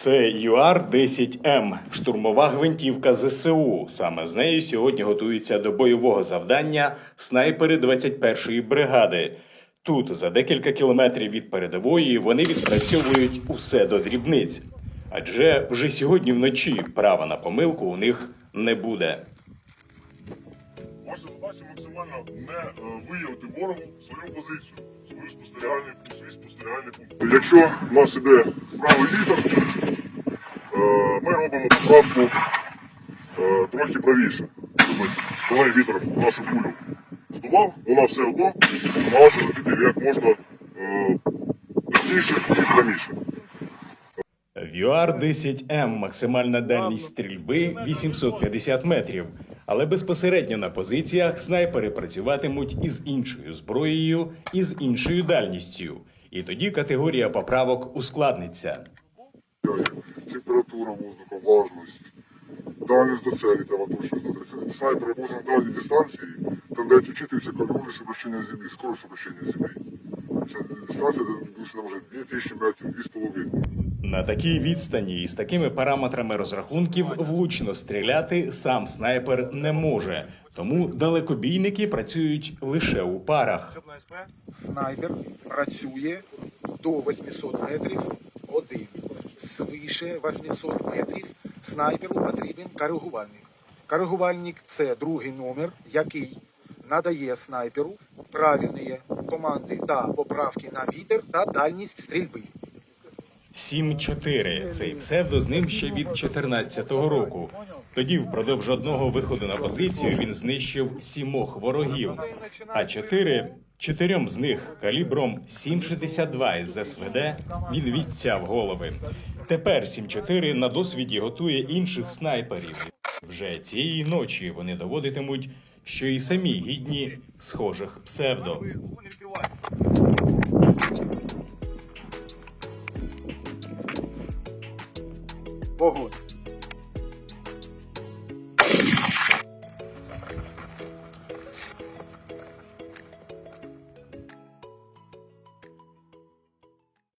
Це ЮАР-10М, штурмова гвинтівка ЗСУ. Саме з нею сьогодні готуються до бойового завдання снайпери 21-ї бригади. Тут, за декілька кілометрів від передової, вони відпрацьовують усе до дрібниць. Адже вже сьогодні вночі права на помилку у них не буде. Ваша задача максимально не е, виявити ворогу свою позицію, свою спостерігальний пункт, свій спостерігальний пункт. Якщо у нас іде правий вітер, е, ми робимо поправку е, трохи правіше. Тобто, Коли вітер нашу кулю здував, вона все одно намагалася летіти як можна е, точніше і пряміше. В ЮАР-10М максимальна дальність стрільби 850 метрів, але безпосередньо на позиціях снайпери працюватимуть із іншою зброєю і з іншою дальністю. І тоді категорія поправок ускладниться. Температура воздуха, влажність, дальність до цілі треба точно знати. Снайпери можна на дальній дистанції, там дать учитывается калькулюс обращения земли, скорость обращения земли. Ця дистанція допустим, може 2000 метрів, 2,5. На такій відстані і з такими параметрами розрахунків влучно стріляти сам снайпер не може, тому далекобійники працюють лише у парах. снайпер працює до 800 метрів один. Свише 800 метрів снайперу потрібен коригувальник. Коригувальник це другий номер, який надає снайперу правильні команди та поправки на вітер та дальність стрільби. 7-4. Цей псевдо з ним ще від 14-го року. Тоді, впродовж одного виходу на позицію, він знищив сімох ворогів. А чотири чотирьом з них калібром 7,62 із СВД він відцяв голови. Тепер 7-4 на досвіді готує інших снайперів. Вже цієї ночі вони доводитимуть, що і самі гідні схожих псевдо. Borrudo.